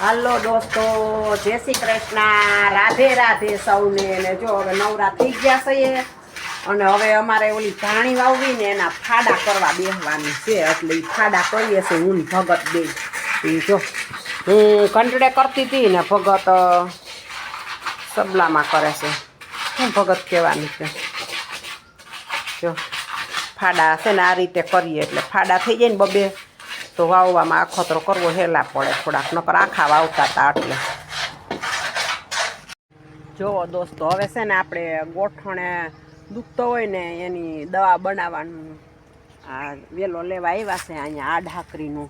હાલો દોસ્તો, જય શ્રી કૃષ્ણ, રાધે રાધે સૌને. ને જો હવે નવરા થઈ ગયા છે અને હવે અમારે ઓલી ધાણી વાવવી ને એના ફાડા કરવા બેસવાની છે. એટલે એ ફાડા કરીએ છે હું ભગત બે. જો, હું કંટડે કરતી હતી ને ભગત સબલામાં કરે છે. શું ભગત કહેવાની છે. જો, ફાડા છે ને આ રીતે કરીએ એટલે ફાડા થઈ જાય ને બબે. તો વાવવામાં આખોતરો કરવો હેલા પડે થોડાક, નકર આખા વાવતા હતા એટલે. જુઓ દોસ્તો, હવે છે ને આપણે ગોઠણે દુખતો હોય ને એની દવા બનાવવાનું. આ વેલો લેવા આવ્યા છે અહીંયા આ ઢાકરીનું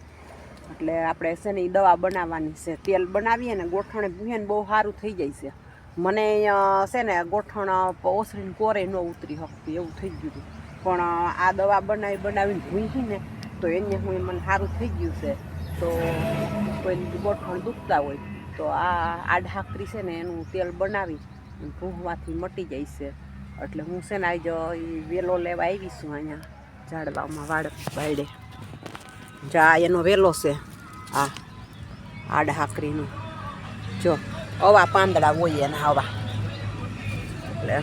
એટલે આપણે છે ને એ દવા બનાવવાની છે. તેલ બનાવીએ ને ગોઠણે ભૂએ ને બહુ સારું થઈ જાય છે. મને છે ને ગોઠણ ઓસરીને કોરે ન ઉતરી શકતી, એવું થઈ ગયું હતું. પણ આ દવા બનાવી બનાવીને ભૂઈ ને તો એને હું મને સારું થઈ ગયું છે. તો કોઈ ગોઠણ દુખતા હોય, તો આ આ ઢાકરી છે ને એનું તેલ બનાવી ભૂહવાથી મટી જાય છે. એટલે હું છે ને આજે વેલો લેવા આવીશું અહીંયા ઝાડવામાં વાડ વાડે જા, એનો વેલો છે આ આ ઢાકરીનું જો અવા પાંદડા હોય એને હવા. એટલે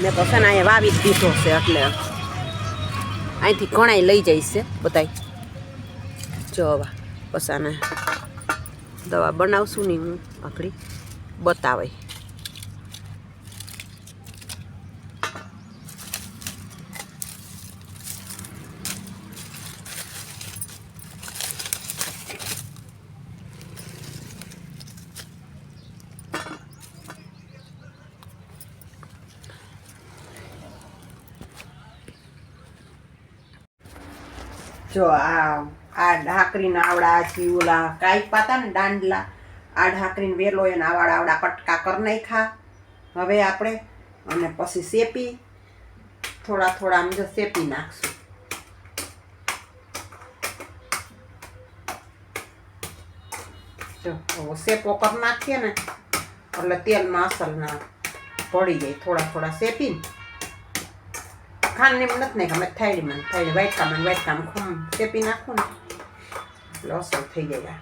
મેં તો છે ને અહીંયા વાવી જ દીધો છે, એટલે અહીંથી ઘણાય લઈ જાય છે બધાય. જો પસાને દવા બનાવશું ને હું આખડી બતાવે જો આ આ ઢાકરીના આવડા જે ઓલા કાંઈ પાતા ને દાંડલા. આ ઢાકરીને વેલો એને આવડા આવડા કટકા કરી નાખ્યા. હવે આપણે અને પછી શેપી. થોડા થોડા આમ જો શેપી નાખશું. જો શેપો કરી નાખીએ ને, એટલે તેલમાં અસલ ના પડી જાય. થોડા થોડા શેપીને ખાંડને નથી નહીં અમે થાળીમાં થાળી વાટકામાં વાટકામાં ખમ ચેપી નાખું અસર થઈ જાય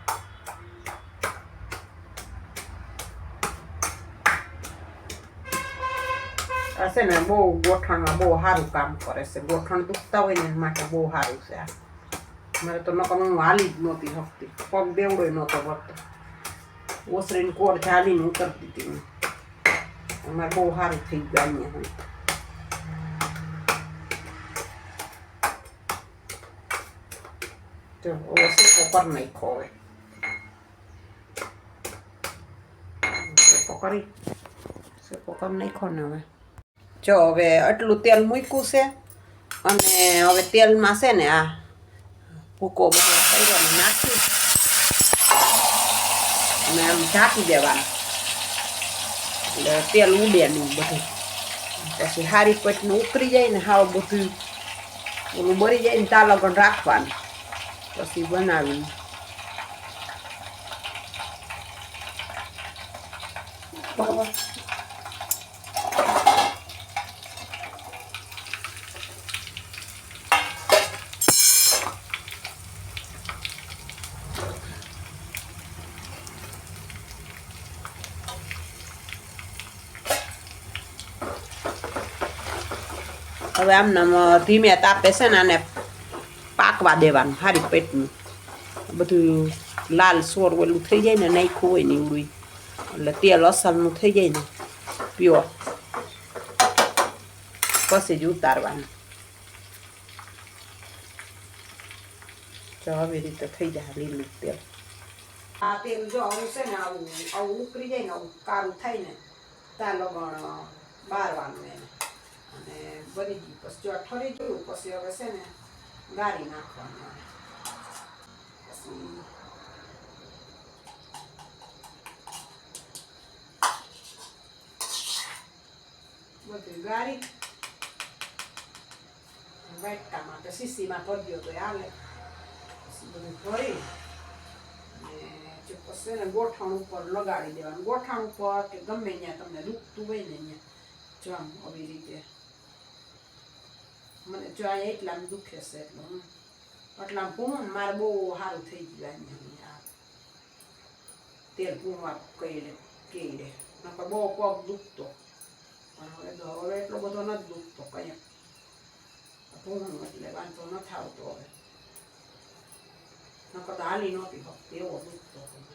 છે ને બહુ ગોઠણમાં બહુ સારું કામ કરે છે ગોઠણ દુખતા હોય ને માટે બહુ સારું છે આ મારે તો નકર હું હાલી જ નહોતી શકતી પગ બેવડો નહોતો વળતો ઓસરીને કોર ઝાલીને ઉતરતી હતી હું અમારે બહુ સારું થઈ ગયું અહીંયા હવે જો ઓવો સેકો કરી નાખ્યો હવે સેકો કરી સેકો કરી નાખ્યો ને હવે જો હવે આટલું તેલ મૂક્યું છે અને હવે તેલમાં છે ને આ ભૂકો બધો કર્યો નાખી અને આમ ઢાંકી દેવાનું એટલે તેલ ઉડે નહીં બધું પછી હારી પેટનું ઉકળી જાય ને હાવ બધું ઓલું બળી જાય ને તા લગન રાખવાનું પછી બનાવીને બરાબર હવે આમને આમ ધીમે તાપે છે ને આને પાકવા દેવાનું, હારી પેટનું. બધું લાલ સોર ઓલું થઈ જાય ને, નાખ્યું હોય ને એવડું એટલે તેલ અસલનું થઈ જાય ને, પ્યોર. પછી જ ઉતારવાનું. તો આવી રીતે થઈ જાય લીલું તેલ. આ તેલ જો આવું છે ને, આવું આવું ઉકળી જાય ને, આવું કાળું થાય ને, ત્યાં લગણ બારવાનું એને. અને બની ગયું. પછી જો ઠરી ગયું, પછી હવે છે ને ગાળી નાખવાનું. પછી બધું ગાળી. વાટકામાં શીશીમાં ભરી તો હાલે. બધું ભરી પછી છે ને ઉપર લગાડી દેવાનું. ગોઠણ ઉપર કે ગમે ત્યાં તમને દુખતું હોય ને અહીંયા જો આવી રીતે. મને જો આ એટલા દુખે છે એટલે હું એટલે આમ મારે બહુ સારું થઈ ગયું આ તેલ પૂણવા કહીને કહીને. નકર બહુ પગ દુખતો. પણ હવે તો હવે એટલો બધો નથી દુખતો કંઈ. પૂણું એટલે વાંધો નથી આવતો હવે. નકર તો હાલી નહોતી ફક્ત એવો દુખતો હતો